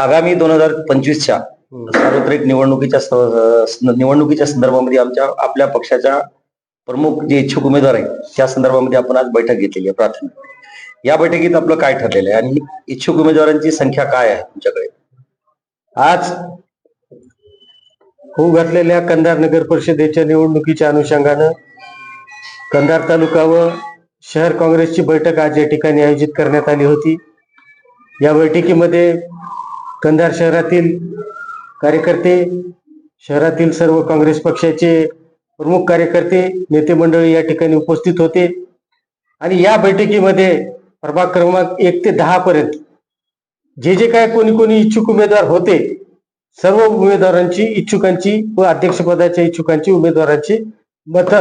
आगामी दोन हजार पंचवीसच्या सार्वत्रिक निवडणुकीच्या निवडणुकीच्या संदर्भामध्ये आमच्या आपल्या पक्षाच्या प्रमुख जे इच्छुक उमेदवार आहेत त्या संदर्भामध्ये आपण आज बैठक घेतलेली आहे प्राथमिक. या बैठकीत आपलं काय ठरलेलं आहे आणि इच्छुक उमेदवारांची संख्या काय आहे तुमच्याकडे? आज होऊ घातलेल्या कंधार नगर परिषदेच्या निवडणुकीच्या अनुषंगानं कंधार तालुका व शहर काँग्रेसची बैठक आज या ठिकाणी आयोजित करण्यात आली होती. या बैठकीमध्ये कंधार शहरातील कार्यकर्ते शहरातील सर्व काँग्रेस पक्षाचे प्रमुख कार्यकर्ते नेते मंडळी या ठिकाणी उपस्थित होते. आणि या बैठकीमध्ये प्रभाग क्रमांक एक ते दहा पर्यंत जे जे काय कोणी कोणी इच्छुक उमेदवार होते सर्व उमेदवारांची इच्छुकांची व अध्यक्षपदाच्या इच्छुकांची उमेदवारांची मत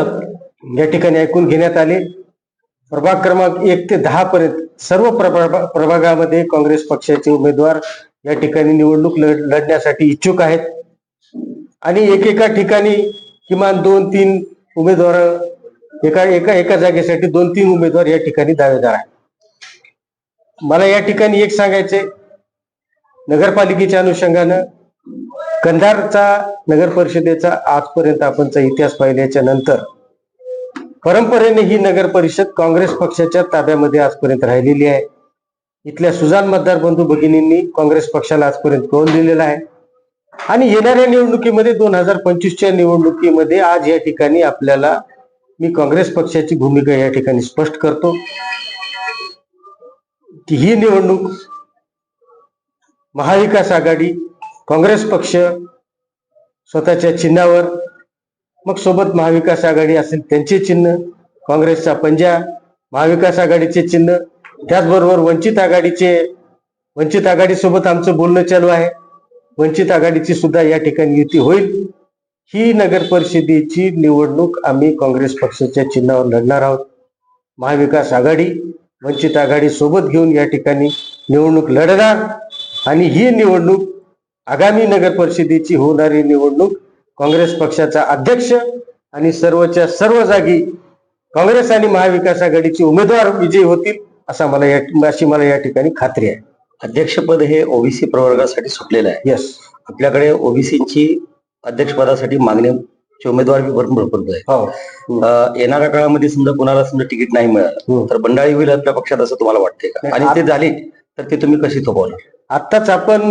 या ठिकाणी ऐकून घेण्यात आले. प्रभाग क्रमांक एक ते दहा पर्यंत सर्व प्रभा- प्रभागामध्ये काँग्रेस पक्षाचे उमेदवार या ठिकाणी निवडणूक लढ- लढण्यासाठी इच्छुक आहेत. आणि एकेका ठिकाणी किमान दोन तीन उमेदवार एका एका एका जागेसाठी दोन तीन उमेदवार या ठिकाणी दावेदार आहेत. मला या ठिकाणी एक सांगायचे नगरपालिकेच्या अनुषंगानं कंधारचा नगर परिषदेचा आजपर्यंत आपणचा इतिहास पाहिल्याच्या नंतर परंपरेने ही नगर परिषद काँग्रेस पक्षाच्या ताब्यामध्ये आजपर्यंत राहिलेली आहे. इथल्या सुजान मतदार बंधू भगिनींनी काँग्रेस पक्षाला आजपर्यंत कौल दिलेला आहे. आणि येणाऱ्या निवडणुकीमध्ये दोन हजार पंचवीसच्या निवडणुकीमध्ये आज या ठिकाणी आपल्याला मी काँग्रेस पक्षाची भूमिका या ठिकाणी स्पष्ट करतो. की ही निवडणूक महाविकास आघाडी काँग्रेस पक्ष स्वतःच्या चिन्हावर मग सोबत महाविकास आघाडी असेल त्यांचे चिन्ह काँग्रेसचा पंजा महाविकास आघाडीचे चिन्ह त्याचबरोबर वंचित आघाडीचे वंचित आघाडीसोबत आमचं बोलणं चालू आहे. वंचित आघाडीची सुद्धा या ठिकाणी युती होईल. ही नगर परिषदेची निवडणूक आम्ही काँग्रेस पक्षाच्या चिन्हावर लढणार आहोत. महाविकास आघाडी वंचित आघाडी सोबत घेऊन या ठिकाणी निवडणूक लढणार आणि ही निवडणूक आगामी नगर परिषदेची होणारी निवडणूक काँग्रेस पक्षाचा अध्यक्ष आणि सर्वच्या सर्व जागी काँग्रेस आणि महाविकास आघाडीचे उमेदवार विजयी होतील. असा मला या अशी मला या ठिकाणी खात्री आहे. अध्यक्षपद हे ओबीसी प्रवर्गासाठी सुटलेलं आहे. येस आपल्याकडे ओबीसीची अध्यक्षपदासाठी मागणीचे उमेदवार बी भरपूर भरपूर आहेत. हो. येणाऱ्या काळामध्ये समजा कोणाला समजा तिकीट नाही मिळालं. तर बंडाळी होईल आपल्या पक्षात असं तुम्हाला वाटतंय का? आणि ते झाले तर ते तुम्ही कशी थोपवणार? आत्ताच आपण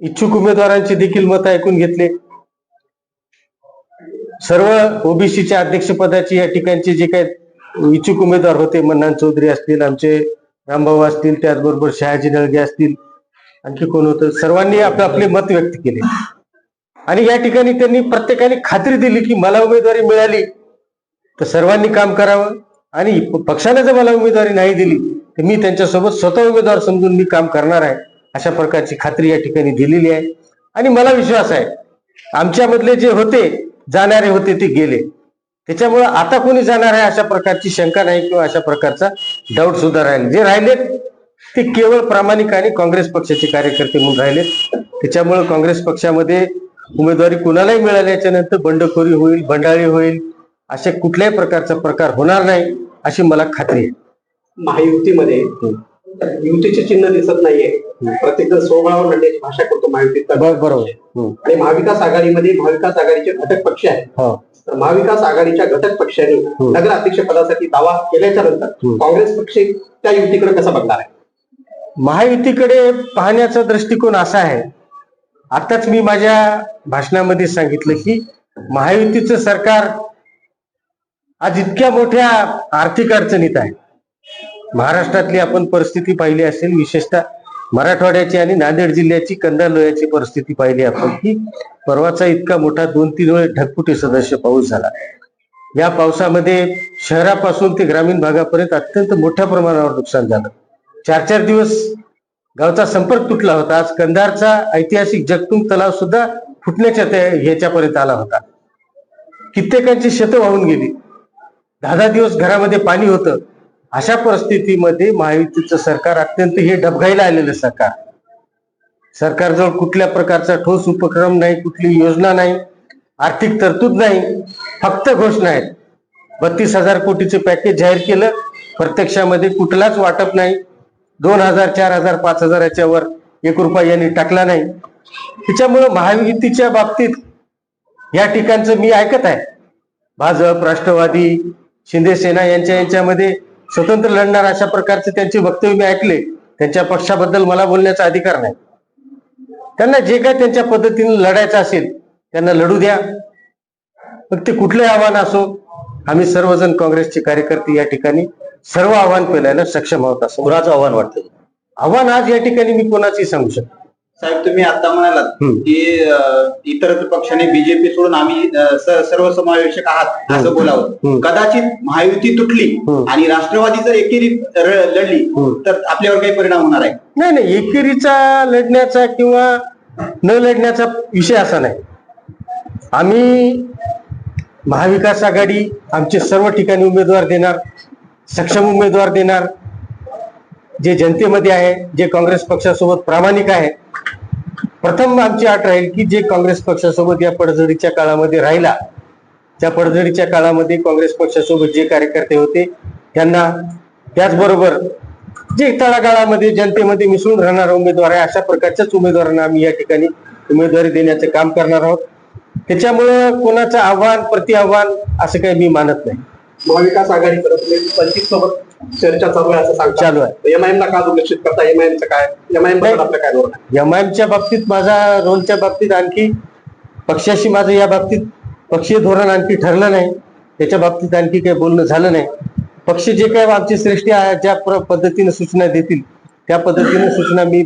इच्छुक उमेदवारांचे देखील मत ऐकून घेतले. सर्व ओबीसीच्या अध्यक्षपदाची या ठिकाणचे जे काही इच्छुक उमेदवार होते मन्नान चौधरी असतील आमचे रामभाऊ असतील त्याचबरोबर शहाजी नळगे असतील आणखी कोण होतं? सर्वांनी आपले आपले मत व्यक्त केले. आणि या ठिकाणी त्यांनी प्रत्येकाने खात्री दिली की मला उमेदवारी मिळाली तर सर्वांनी काम करावं. आणि पक्षाने जर मला उमेदवारी नाही दिली तर मी त्यांच्यासोबत स्वतः उमेदवार समजून मी काम करणार आहे अशा प्रकारची खात्री या ठिकाणी दिलेली आहे. आणि मला विश्वास आहे आमच्यामधले जे होते जाणारे होते ते गेले. त्याच्यामुळे आता कोणी जाणार आहे अशा प्रकारची शंका नाही किंवा अशा प्रकारचा डाऊट सुद्धा राहिले. जे राहिलेत ते केवळ प्रामाणिक आणि काँग्रेस पक्षाचे कार्यकर्ते म्हणून राहिलेत. त्याच्यामुळे काँग्रेस पक्षामध्ये उमेदवारी कुणालाही मिळाल्याच्या नंतर बंडखोरी होईल बंडाळी होईल अशा कुठल्याही प्रकारचा प्रकार होणार नाही अशी मला खात्री आहे. महायुतीमध्ये युतीचे चिन्ह दिसत नाहीये. प्रत्येक जण लढण्याची भाषा करतो महायुतीत. बर- बरोबर. आणि महाविकास आघाडीमध्ये महाविकास आघाडीचे घटक पक्ष आहेत. हो. तर महाविकास आघाडीच्या घटक पक्षांनी नगराध्यक्ष पदासाठी दावा केल्याच्यानंतर. काँग्रेस पक्ष त्या युतीकडे कसं बघणार आहे? महायुतीकडे पाहण्याचा दृष्टिकोन असा आहे. आताच मी माझ्या भाषणामध्ये सांगितलं की महायुतीचं सरकार आज इतक्या मोठ्या आर्थिक अडचणीत आहे. महाराष्ट्रातली आपण परिस्थिती पाहिली असेल विशेषतः मराठवाड्याची आणि नांदेड जिल्ह्याची कंधार लोह्याची परिस्थिती पाहिली आपण की परवाचा इतका मोठा दोन तीन वेळ ढगफुटी सदस्य पाऊस झाला. या पावसामध्ये शहरापासून ते ग्रामीण भागापर्यंत अत्यंत मोठ्या प्रमाणावर नुकसान झालं. चार चार दिवस गावचा संपर्क तुटला होता. आज कंधारचा ऐतिहासिक जगतुंग तलाव सुद्धा फुटण्याच्या त्या- ह्याच्यापर्यंत आला होता. कित्येकांची शेतं वाहून गेली. दहा दहा दिवस घरामध्ये पाणी होतं. अशा परिस्थितीमध्ये महायुतीचं सरकार अत्यंत हे डबघाईला आलेलं सरकार. सरकारजवळ कुठल्या प्रकारचा ठोस उपक्रम नाही कुठली योजना नाही आर्थिक तरतूद नाही फक्त घोषणा आहेत. बत्तीस हजार कोटीचं पॅकेज जाहीर केलं प्रत्यक्षामध्ये कुठलाच वाटप नाही. दोन हजार चार हजार पाच हजाराच्या वर एक रुपया यांनी टाकला नाही. त्याच्यामुळं महायुतीच्या बाबतीत या ठिकाणचं मी ऐकत आहे. भाजप राष्ट्रवादी शिंदे सेना यांच्या यांच्यामध्ये स्वतंत्र लढणार अशा प्रकारचे त्यांचे वक्तव्य मी ऐकले. त्यांच्या पक्षाबद्दल मला बोलण्याचा अधिकार नाही. त्यांना जे काय त्यांच्या पद्धतीने लढायचं असेल त्यांना लढू द्या. मग ते कुठलंही आव्हान असो आम्ही सर्वजण काँग्रेसचे कार्यकर्ते या ठिकाणी सर्व आव्हान पेलायला सक्षम आहोत असं. आव्हान वाटतं? आव्हान आज या ठिकाणी मी कोणाचंही सांगू शकतो साहेब तुम्ही आता म्हणालात. की इतर पक्षाने बीजेपी सोडून आम्ही सर्वसमावेशक आहात असं बोलावं. कदाचित महायुती तुटली. आणि राष्ट्रवादी जर एकेरी लढली. तर आपल्यावर काही परिणाम होणार आहे नाही नाही एकेरीचा लढण्याचा किंवा न लढण्याचा विषय असा नाही आम्ही महाविकास आघाडी आमचे सर्व ठिकाणी उमेदवार देणार सक्षम उमेदवार देणार जे जनतेमध्ये आहे जे काँग्रेस पक्षासोबत प्रामाणिक आहे प्रथम आमची आठ राहील की जे काँग्रेस पक्षासोबत या पडझडीच्या काळामध्ये राहिला त्या पडझडीच्या काळामध्ये काँग्रेस पक्षासोबत जे कार्यकर्ते होते त्यांना त्याचबरोबर जे तळागाळामध्ये जनतेमध्ये मिसळून राहणारा उमेदवार आहे अशा प्रकारच्याच उमेदवारांना आम्ही या ठिकाणी उमेदवारी देण्याचं काम करणार आहोत. त्याच्यामुळं कोणाचं आव्हान प्रति आव्हान असं काही मी मानत नाही. महाविकास आघाडीकडे करत पंचित सोबत चर्चा चालू आहे असं सांगता चालू आहे. एमआयएम ला का दुर्लक्षित करता? एमआयएमचं काय? एमआयएमबद्दल आपलं काय धोरण आहे? एमआयएमच्या बाबतीत माझा रोलच्या बाबतीत आणखी पक्षाशी माझं या बाबतीत पक्षीय धोरण आणखी ठरलं नाही. त्याच्या बाबतीत आणखी काही बोलणं झालं नाही. पक्ष जे काही आमचे श्रेष्ठी आहे, ज्या पद्धतीने सूचना देतील त्या पद्धतीने सूचना मी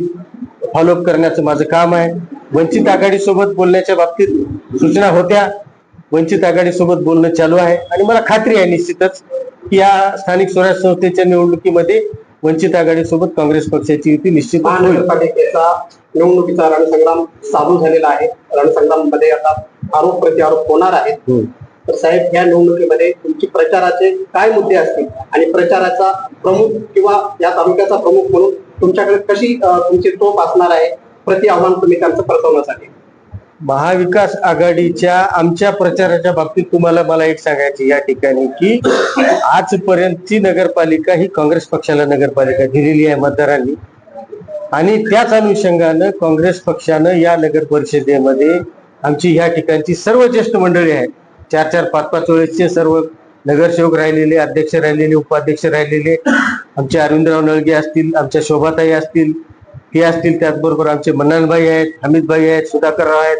फॉलोअप करण्याचं माझं काम आहे. वंचित आघाडीसोबत बोलण्याच्या बाबतीत सूचना होत्या. वंचित आघाडीसोबत बोलणं चालू आहे. आणि मला खात्री आहे निश्चितच की या स्थानिक स्वराज्य संस्थेच्या निवडणुकीमध्ये वंचित आघाडीसोबत काँग्रेस पक्षाची युती निश्चित महानगरपालिकेचा निवडणुकीचा रणसंग्राम चालू झालेला आहे. रणसंग्राममध्ये आता आरोप प्रत्यारोप होणार आहेत. हम्म. तर साहेब या निवडणुकीमध्ये तुमची प्रचाराचे काय मुद्दे असतील? आणि प्रचाराचा प्रमुख किंवा या तालुक्याचा प्रमुख म्हणून तुमच्याकडे कशी तुमची तोप असणार आहे? प्रति आव्हान तुम्ही त्यांचं परतवण्यासाठी महाविकास आघाडीच्या आमच्या प्रचाराच्या बाबतीत तुम्हाला मला एक सांगायचं या ठिकाणी की आजपर्यंतची नगरपालिका ही काँग्रेस पक्षाला नगरपालिका दिलेली आहे मतदारांनी. आणि त्याच अनुषंगानं काँग्रेस पक्षानं या नगर परिषदेमध्ये आमची ह्या ठिकाणची सर्व ज्येष्ठ मंडळी आहेत. चार चार पाच पाच वेळेसचे सर्व नगरसेवक राहिलेले अध्यक्ष राहिलेले उपाध्यक्ष राहिलेले आमचे अरविंदराव नळगे असतील आमच्या शोभाताई असतील हे असतील त्याचबरोबर आमचे मन्नानभाई आहेत हमीदभाई आहेत सुधाकरराव आहेत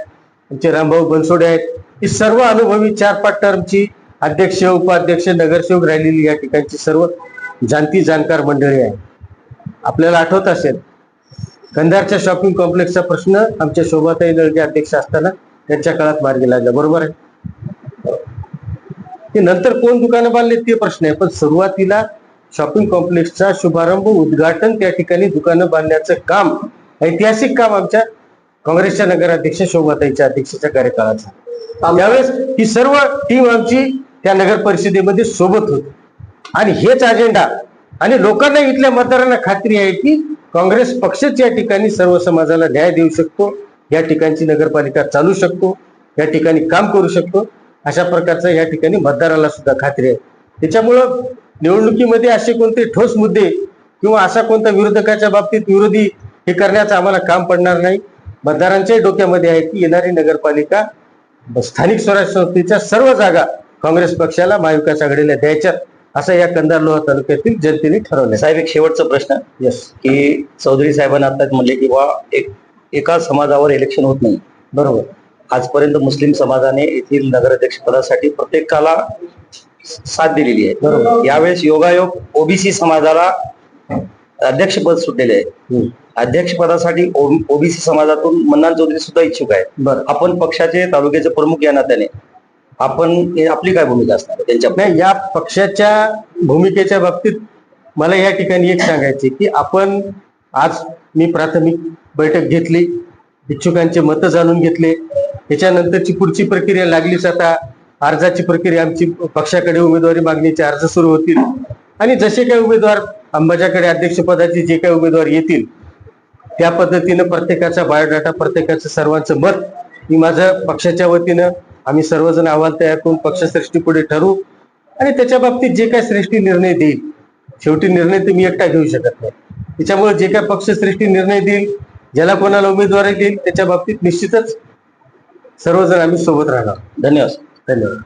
आमचे रामभाऊ बनसोडे आहेत. ही सर्व अनुभवी चार पाच टर्मची अध्यक्ष उपाध्यक्ष नगरसेवक राहिलेली या ठिकाणची सर्व जाणती जाणकार मंडळी आहे आपल्याला आठवत असेल कंधारच्या शॉपिंग कॉम्प्लेक्सचा प्रश्न आमच्या शोभाताई नळगे अध्यक्ष असताना त्यांच्या काळात मार्गी लागला. बरोबर आहे? ते नंतर कोण दुकानं बांधले ते प्रश्न आहे. पण सुरुवातीला शॉपिंग कॉम्प्लेक्सचा शुभारंभ उद्घाटन त्या ठिकाणी दुकानं बांधण्याचं काम ऐतिहासिक काम आमच्या काँग्रेसच्या नगराध्यक्ष शोभाताईच्या अध्यक्षाच्या कार्यकाळाचा त्यावेळेस ही सर्व टीम आमची त्या नगर परिषदेमध्ये सोबत होती. आणि हेच अजेंडा आणि लोकांना इथल्या मतदारांना खात्री आहे की काँग्रेस पक्षच या ठिकाणी सर्व समाजाला न्याय देऊ शकतो या ठिकाणची नगरपालिका चालू शकतो या ठिकाणी काम करू शकतो अशा प्रकारचं या ठिकाणी मतदाराला सुद्धा खात्री आहे. त्याच्यामुळं निवडणुकीमध्ये असे कोणते ठोस मुद्दे किंवा असा कोणता विरोधकाच्या बाबतीत विरोधी हे करण्याचं आम्हाला काम पडणार नाही. मतदारांच्याही डोक्यामध्ये आहे की येणारी नगरपालिका स्थानिक स्वराज्य संस्थेच्या सर्व जागा काँग्रेस पक्षाला महाविकास आघाडीला द्यायच्यात असं या कंधार लोहा तालुक्यातील जनतेने ठरवलं साहेब एक शेवटचा प्रश्न. येस की चौधरी साहेबांना आता म्हणले की बा एक एका समाजावर इलेक्शन होत नाही. बरोबर. आजपर्यंत मुस्लिम समाजाने येथील नगराध्यक्ष पदासाठी प्रत्येकाला साथ दिलेली आहे. बरोबर. यावेळेस योगायोग ओबीसी समाजाला अध्यक्षपद सुटलेले आहे. अध्यक्षपदासाठी ओबीसी समाजातून मन्नान चौधरी सुद्धा इच्छुक आहे बरं. आपण पक्षाचे तालुक्याचे प्रमुख या नात्याने आपण आपली काय भूमिका असणार त्यांच्या नाही या पक्षाच्या भूमिकेच्या बाबतीत मला या ठिकाणी एक सांगायचे की आपण आज मी प्राथमिक बैठक घेतली इच्छुकांचे मतं जाणून घेतले त्याच्यानंतरची पुढची प्रक्रिया लागलीच आता अर्जाची प्रक्रिया आमची पक्षाकडे उमेदवारी मागणीचे अर्ज सुरू होतील. आणि जसे काही उमेदवार अंबाजाकडे अध्यक्षपदाचे जे काही उमेदवार येतील त्या पद्धतीनं प्रत्येकाचा बायोडाटा प्रत्येकाचं सर्वांचं मत मी माझं पक्षाच्या वतीनं आम्ही सर्वजण अहवाल तयार करून पक्षश्रेष्ठी पुढे ठरवू आणि त्याच्या बाबतीत जे काय श्रेष्ठी निर्णय देईल शेवटी निर्णय तर मी एकटा घेऊ शकत नाही. त्याच्यामुळे जे काय पक्षश्रेष्ठी निर्णय देईल ज्याला कोणाला उमेदवारी देईल त्याच्या बाबतीत निश्चितच सर्वजण आम्ही सोबत राहणार. धन्यवाद. धन्यवाद.